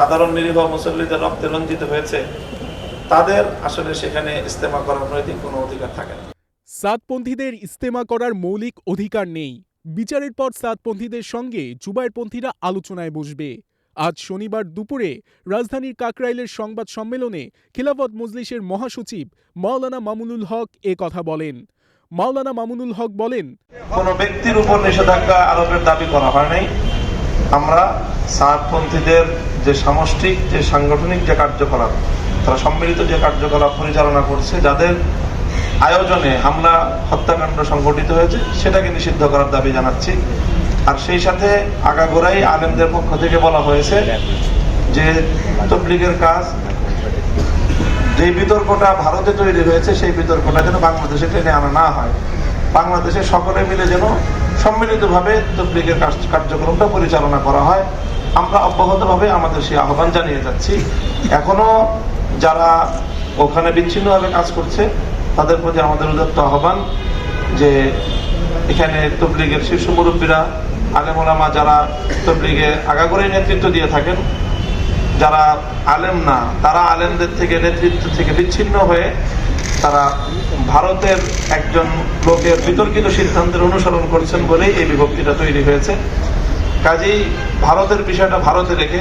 সাধারণ নিরীহ মুসল্লিদের রক্তে রঞ্জিত হয়েছে তাদের আসলে সেখানে ইস্তেমা করার নৈতিক কোনো অধিকার থাকে না। সাতপন্থীদের ইস্তেমা করার মৌলিক অধিকার নেই। বিচারের পর সাতপন্থীদের সঙ্গে জুবায়েরপন্থীরা আলোচনায় বসবে। আজ শনিবার দুপুরে রাজধানীর কাকরাইলের সংবাদ সম্মেলনে খিলাফত মজলিসের মহাসচিব মাওলানা মামুনুল হক এ কথা বলেন। মাওলানা মামুনুল হক বলেন কোনো ব্যক্তির উপর নিষেধাজ্ঞা আরোপের দাবি করা হয় নাই। আমরা সাতপন্থীদের যে সামষ্টিক, যে সাংগঠনিক যে কার্যকলাপ, তারা সম্মিলিত যে কার্যকলাপ পরিচালনা করছে, যাদের আয়োজনে হামলা, হত্যাকাণ্ড সংঘটিত হয়েছে, সেটাকে নিষিদ্ধ করার দাবি জানাচ্ছি। আর সেই সাথে আগাগোড়াই আলেমদের পক্ষ থেকে বলা হয়েছে যে তবলিগের কাজ, যে বিতর্কটা ভারতে তৈরি হয়েছে, সেই বিতর্কটা যেন বাংলাদেশে টেনে আনা না হয়। বাংলাদেশে সকলে মিলে যেন সম্মিলিতভাবে তবলিগের কার্যক্রমটা পরিচালনা করা হয়। আমরা অব্যাহতভাবে আমাদের সেই আহ্বান জানিয়ে যাচ্ছি। এখনও যারা ওখানে বিচ্ছিন্নভাবে কাজ করছে, তাদের প্রতি আমাদের উদাত্ত আহ্বান যে এখানে তবলিগের শীর্ষ মুরব্বীরা আলেমোলামা যারা তবলিগে আগাগোড়াই নেতৃত্ব দিয়ে থাকেন, যারা আলেম না, তারা আলেমদের থেকে নেতৃত্ব থেকে বিচ্ছিন্ন হয়ে তারা ভারতের একজন লোকের বিতর্কিত সিদ্ধান্তের অনুসরণ করছেন বলেই এই বিভক্তিটা তৈরি হয়েছে। কাজেই ভারতের বিষয়টা ভারতে রেখে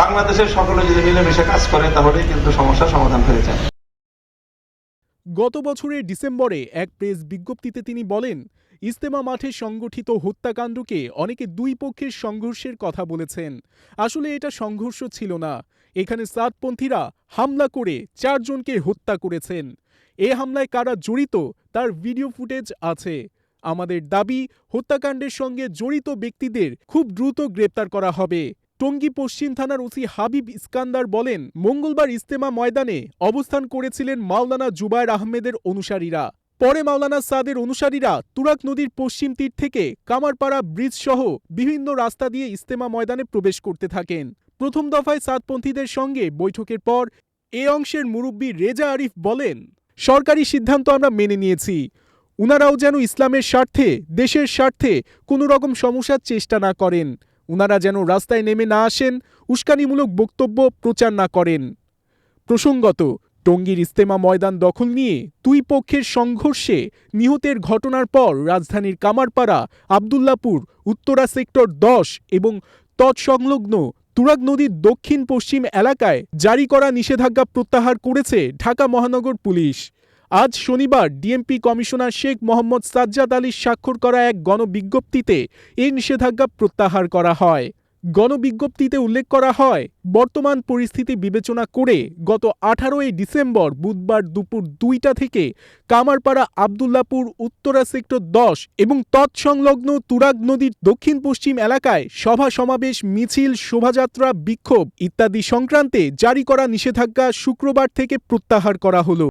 বাংলাদেশের সকলে যদি মিলেমিশে কাজ করে, তাহলেই কিন্তু সমস্যার সমাধান হয়ে যায়। গত বছরের ডিসেম্বরে এক প্রেস বিজ্ঞপ্তিতে তিনি বলেন ইস্তেমা মাঠে সংগঠিত হত্যাকাণ্ডকে অনেকে দুই পক্ষের সংঘর্ষের কথা বলেছেন। আসলে এটা সংঘর্ষ ছিল না। এখানে সাতপন্থীরা হামলা করে চারজনকে হত্যা করেছেন। এ হামলায় কারা জড়িত, তার ভিডিও ফুটেজ আছে। আমাদের দাবি, হত্যাকাণ্ডের সঙ্গে জড়িত ব্যক্তিদের খুব দ্রুত গ্রেপ্তার করা হবে। টঙ্গী পশ্চিম থানার ওসি হাবিব ইস্কান্দার বলেন, মঙ্গলবার ইস্তেমা ময়দানে অবস্থান করেছিলেন মাওলানা জুবায়ের আহমেদের অনুসারীরা। পরে মাওলানা সাদের অনুসারীরা তুরাক নদীর পশ্চিম তীর থেকে কামারপাড়া ব্রিজ সহ বিভিন্ন রাস্তা দিয়ে ইস্তেমা ময়দানে প্রবেশ করতে থাকেন। প্রথম দফায় সাতপন্থীদের সঙ্গে বৈঠকের পর এ অংশের মুরব্বী রেজা আরিফ বলেন সরকারি সিদ্ধান্ত আমরা মেনে নিয়েছি। উনারাও যেন ইসলামের স্বার্থে, দেশের স্বার্থে কোনো রকম সমস্যার চেষ্টা না করেন। উনারা যেন রাস্তায় নেমে না আসেন, উস্কানিমূলক বক্তব্য প্রচার না করেন। প্রসঙ্গত, টঙ্গীর ইস্তেমা ময়দান দখল নিয়ে দুই পক্ষের সংঘর্ষে নিহতের ঘটনার পর রাজধানীর কামারপাড়া, আবদুল্লাপুর, উত্তরা সেক্টর দশ এবং তৎসংলগ্ন তুরাগ নদীর দক্ষিণ পশ্চিম এলাকায় জারি করা নিষেধাজ্ঞা প্রত্যাহার করেছে ঢাকা মহানগর পুলিশ। আজ শনিবার ডিএমপি কমিশনার শেখ মোহাম্মদ সাজ্জাদ আলীর স্বাক্ষর করা এক গণবিজ্ঞপ্তিতে এই নিষেধাজ্ঞা প্রত্যাহার করা হয়। গণবিজ্ঞপ্তিতে উল্লেখ করা হয়, বর্তমান পরিস্থিতি বিবেচনা করে গত আঠারোই ডিসেম্বর বুধবার দুপুর দুইটা থেকে কামারপাড়া, আবদুল্লাপুর, উত্তরা সেক্টর দশ এবং তৎসংলগ্ন তুরাগ নদীর দক্ষিণ পশ্চিম এলাকায় সভা সমাবেশ, মিছিল, শোভাযাত্রা, বিক্ষোভ ইত্যাদি সংক্রান্তে জারি করা নিষেধাজ্ঞা শুক্রবার থেকে প্রত্যাহার করা হলো।